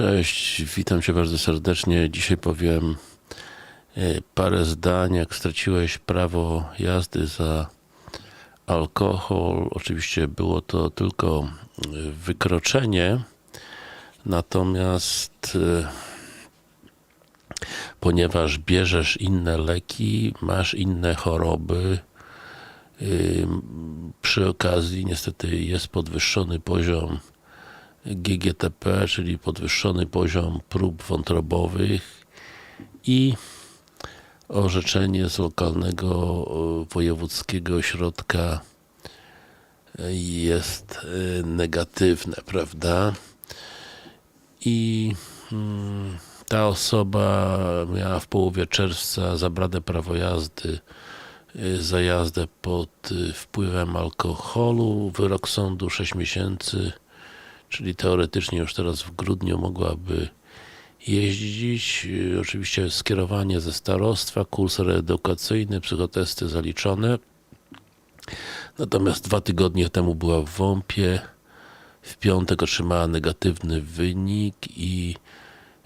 Cześć, witam Cię bardzo serdecznie. Dzisiaj powiem e, parę zdań, jak straciłeś prawo jazdy za alkohol. Oczywiście było to tylko e, wykroczenie, natomiast e, ponieważ bierzesz inne leki, masz inne choroby, przy okazji niestety jest podwyższony poziom GGTP, czyli podwyższony poziom prób wątrobowych i orzeczenie z lokalnego e, wojewódzkiego ośrodka jest e, negatywne, prawda? I mm, ta osoba miała w połowie czerwca zabrane prawo jazdy e, za jazdę pod wpływem alkoholu. Wyrok sądu 6 miesięcy czyli teoretycznie już teraz w grudniu mogłaby jeździć. Oczywiście skierowanie ze starostwa, kurs reedukacyjny, psychotesty zaliczone. Natomiast dwa tygodnie temu była w WOMP-ie. W piątek otrzymała negatywny wynik i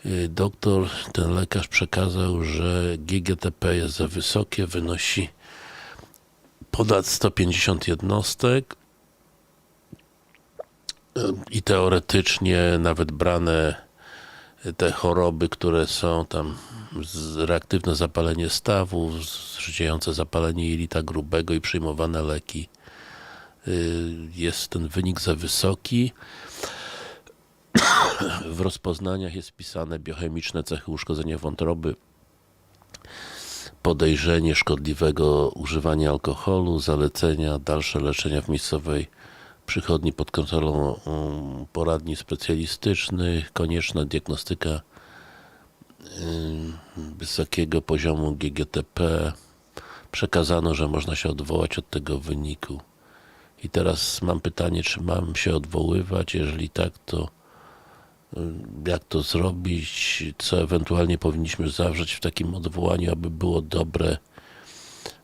y, doktor, ten lekarz przekazał, że GGTP jest za wysokie, wynosi ponad 150 jednostek i teoretycznie nawet brane te choroby, które są tam reaktywne zapalenie stawów, zrzucające zapalenie jelita grubego i przyjmowane leki y, jest ten wynik za wysoki. W rozpoznaniach jest wpisane biochemiczne cechy uszkodzenia wątroby, podejrzenie szkodliwego używania alkoholu, zalecenia, dalsze leczenia w miejscowej przychodni pod kontrolą um, poradni specjalistycznych, konieczna diagnostyka wysokiego poziomu GGTP. Przekazano, że można się odwołać od tego wyniku. I teraz mam pytanie, czy mam się odwoływać? Jeżeli tak, to jak to zrobić? Co ewentualnie powinniśmy zawrzeć w takim odwołaniu, aby było dobre,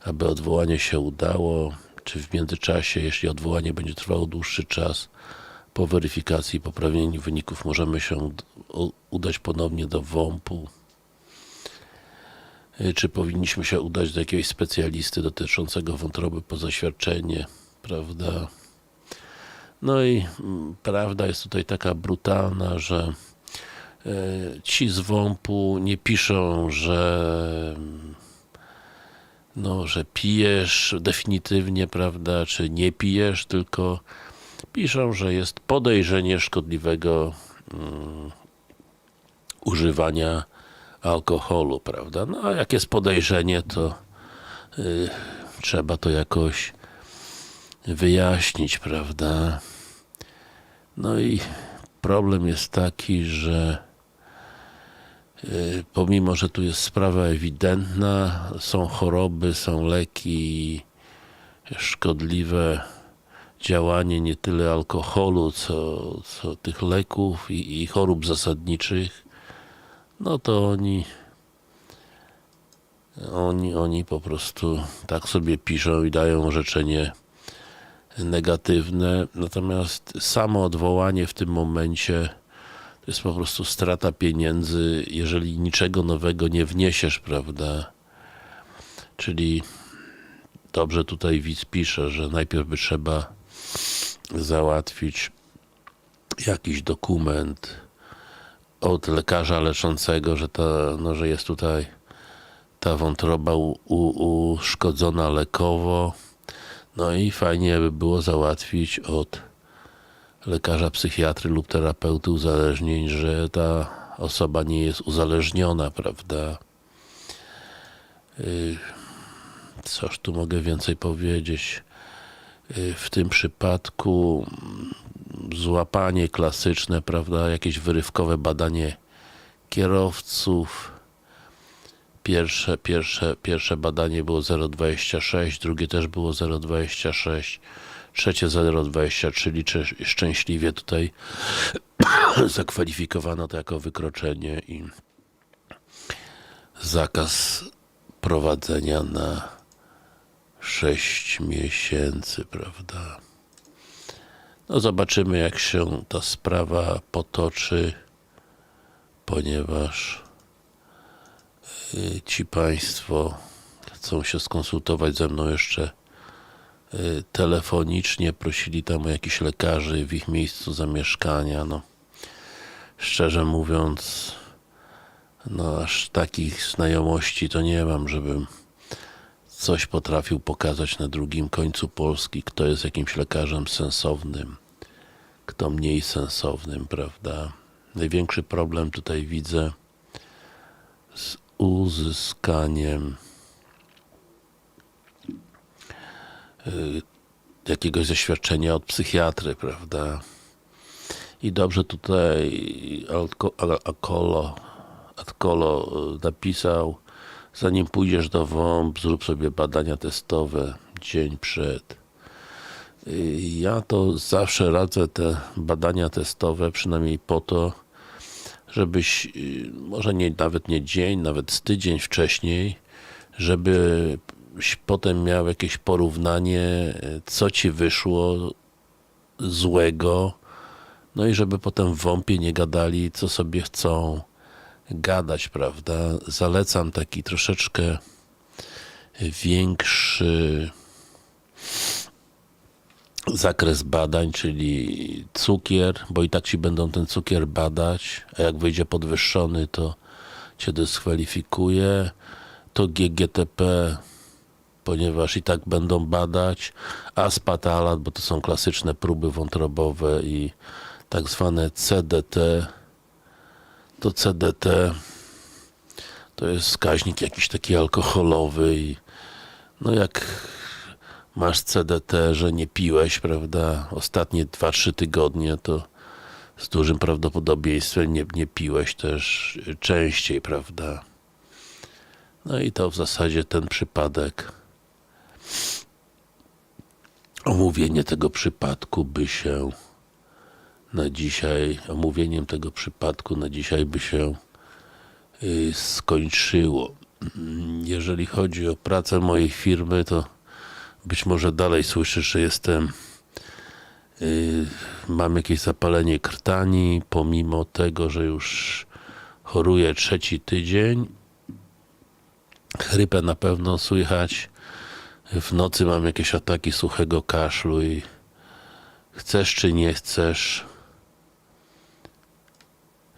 aby odwołanie się udało? Czy w międzyczasie, jeśli odwołanie będzie trwało dłuższy czas, po weryfikacji i poprawieniu wyników możemy się udać ponownie do WOMP-u. Y, czy powinniśmy się udać do jakiegoś specjalisty dotyczącego wątroby po zaświadczenie, prawda? No i mm, prawda jest tutaj taka brutalna, że y, ci z WOMP-u nie piszą, że no, że pijesz definitywnie, prawda, czy nie pijesz, tylko piszą, że jest podejrzenie szkodliwego um, używania alkoholu, prawda. No a jak jest podejrzenie, to y, trzeba to jakoś wyjaśnić, prawda. No i problem jest taki, że pomimo, że tu jest sprawa ewidentna, są choroby, są leki, szkodliwe działanie nie tyle alkoholu, co, co tych leków i, i chorób zasadniczych, no to oni oni, oni po prostu tak sobie piszą i dają orzeczenie negatywne, natomiast samo odwołanie w tym momencie jest po prostu strata pieniędzy, jeżeli niczego nowego nie wniesiesz, prawda? Czyli dobrze tutaj widz pisze, że najpierw by trzeba załatwić jakiś dokument od lekarza leczącego, że, ta, no, że jest tutaj ta wątroba u, u, uszkodzona lekowo. No i fajnie by było załatwić od lekarza psychiatry lub terapeuty uzależnień, że ta osoba nie jest uzależniona, prawda? Y, Coż tu mogę więcej powiedzieć? Y, w tym przypadku złapanie klasyczne, prawda, jakieś wyrywkowe badanie kierowców. Pierwsze, pierwsze, pierwsze badanie było 0,26, drugie też było 0,26 trzecie 0,23 liczę szczęśliwie tutaj zakwalifikowano to jako wykroczenie i zakaz prowadzenia na 6 miesięcy, prawda? No zobaczymy jak się ta sprawa potoczy. ponieważ y, ci Państwo chcą się skonsultować ze mną jeszcze telefonicznie, prosili tam o jakichś lekarzy w ich miejscu zamieszkania. No, szczerze mówiąc, no aż takich znajomości to nie mam, żebym coś potrafił pokazać na drugim końcu Polski, kto jest jakimś lekarzem sensownym, kto mniej sensownym, prawda? Największy problem tutaj widzę z uzyskaniem y, jakiegoś zaświadczenia od psychiatry, prawda? I dobrze tutaj Akolo, Atkolo y, napisał, zanim pójdziesz do WOMP, zrób sobie badania testowe dzień przed. Y, Ja to zawsze radzę te badania testowe, przynajmniej po to, żebyś, y, może nie, nawet nie dzień, nawet z tydzień wcześniej, potem miał jakieś porównanie, co ci wyszło złego, no i żeby potem w WOMP-ie nie gadali, co sobie chcą gadać, prawda? Zalecam taki troszeczkę większy zakres badań, czyli cukier, bo i tak ci będą ten cukier badać, a jak wyjdzie podwyższony, to cię dyskwalifikuje. To GGTP, ponieważ i tak będą badać, aspatalat, bo to są klasyczne próby wątrobowe i tak zwane CDT. To CDT to jest wskaźnik jakiś taki alkoholowy i no jak masz CDT, że nie piłeś, prawda, ostatnie 2-3 tygodnie, to z dużym prawdopodobieństwem nie, nie piłeś też częściej, prawda. No i to w zasadzie ten przypadek, omówienie tego przypadku by się na dzisiaj, omówieniem tego przypadku na dzisiaj by się y, skończyło. Jeżeli chodzi o pracę mojej firmy, to być może dalej słyszysz, że jestem y, mam jakieś zapalenie krtani, pomimo tego, że już choruję trzeci tydzień. Chrypę na pewno słychać. W nocy mam jakieś ataki suchego kaszlu i chcesz czy nie chcesz,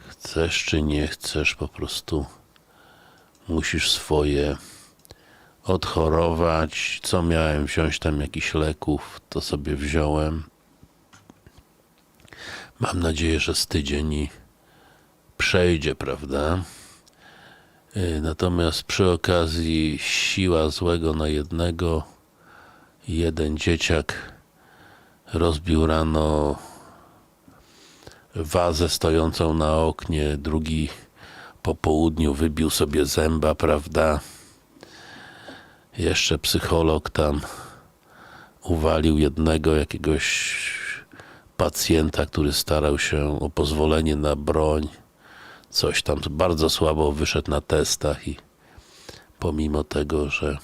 chcesz czy nie chcesz, po prostu musisz swoje odchorować. Co miałem wziąć tam jakichś leków, to sobie wziąłem. Mam nadzieję, że z tydzień przejdzie, prawda? Yy, Natomiast przy okazji siła złego na jednego. Jeden dzieciak rozbił rano wazę stojącą na oknie, drugi po południu wybił sobie zęba, prawda? Jeszcze psycholog tam uwalił jednego jakiegoś pacjenta, który starał się o pozwolenie na broń. Coś tam bardzo słabo wyszedł na testach i pomimo tego, że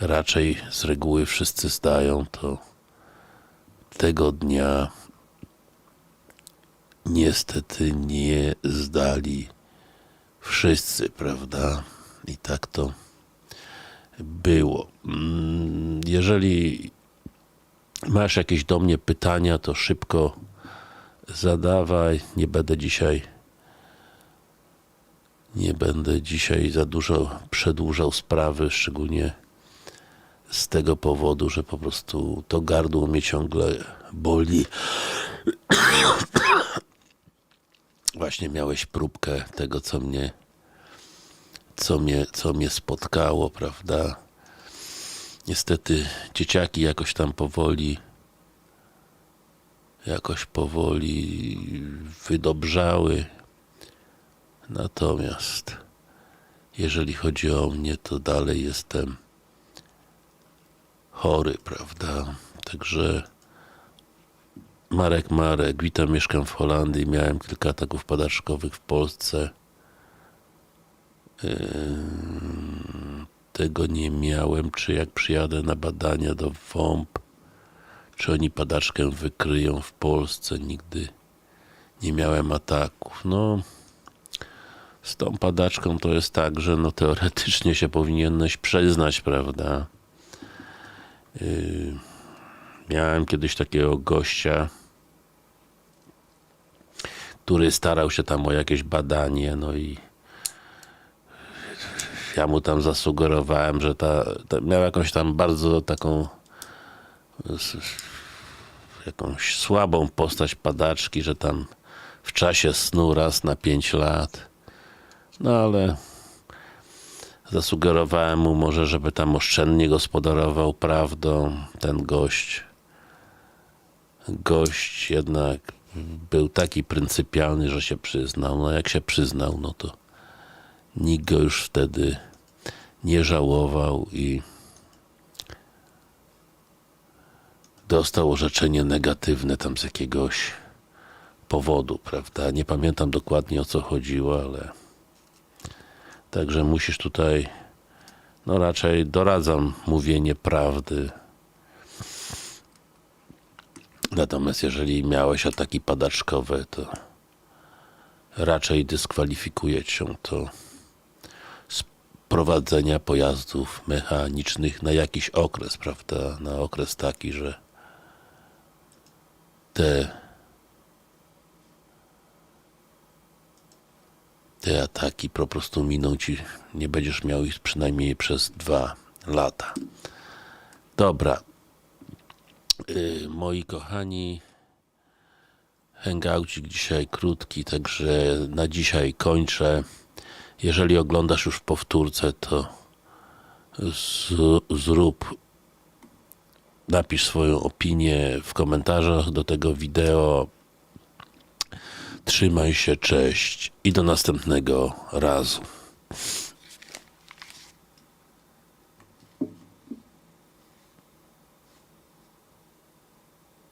raczej z reguły wszyscy zdają, to tego dnia niestety nie zdali wszyscy, prawda? I tak to było. Mm, Jeżeli masz jakieś do mnie pytania, to szybko zadawaj. Nie będę dzisiaj nie będę dzisiaj za dużo przedłużał sprawy, szczególnie z tego powodu, że po prostu to gardło mnie ciągle boli. Właśnie miałeś próbkę tego, co mnie co mnie, co mnie spotkało, prawda? Niestety dzieciaki jakoś tam powoli jakoś powoli wydobrzały. Natomiast jeżeli chodzi o mnie, to dalej jestem chory, prawda? Także Marek Marek, witam, mieszkam w Holandii, miałem kilka ataków padaczkowych w Polsce. tego nie miałem, czy jak przyjadę na badania do WOMP, czy oni padaczkę wykryją w Polsce, nigdy nie miałem ataków. No, z tą padaczką to jest tak, że no teoretycznie się powinieneś przyznać, prawda? Yy, miałem kiedyś takiego gościa, który starał się tam o jakieś badanie, no i ja mu tam zasugerowałem, że ta, ta miał jakąś tam bardzo taką jakąś słabą postać padaczki, że tam w czasie snu raz na 5 lat. No ale zasugerowałem mu może, żeby tam oszczędnie gospodarował prawdą ten gość. Gość jednak był taki pryncypialny, że się przyznał. No jak się przyznał, no to nikt go już wtedy nie żałował i dostał orzeczenie negatywne tam z jakiegoś powodu, prawda? Nie pamiętam dokładnie o co chodziło, ale także musisz tutaj no raczej doradzam mówienie prawdy. Natomiast jeżeli miałeś ataki padaczkowe, to raczej dyskwalifikuje cię to z prowadzenia pojazdów mechanicznych na jakiś okres, prawda? Na okres taki, że te te ataki po prostu miną ci, nie będziesz miał ich przynajmniej przez dwa lata. Dobra. Yy, moi kochani, hangoucik dzisiaj krótki, także na dzisiaj kończę. Jeżeli oglądasz już powtórce, to zrób napisz swoją opinię w komentarzach do tego wideo. Trzymaj się, cześć i do następnego razu.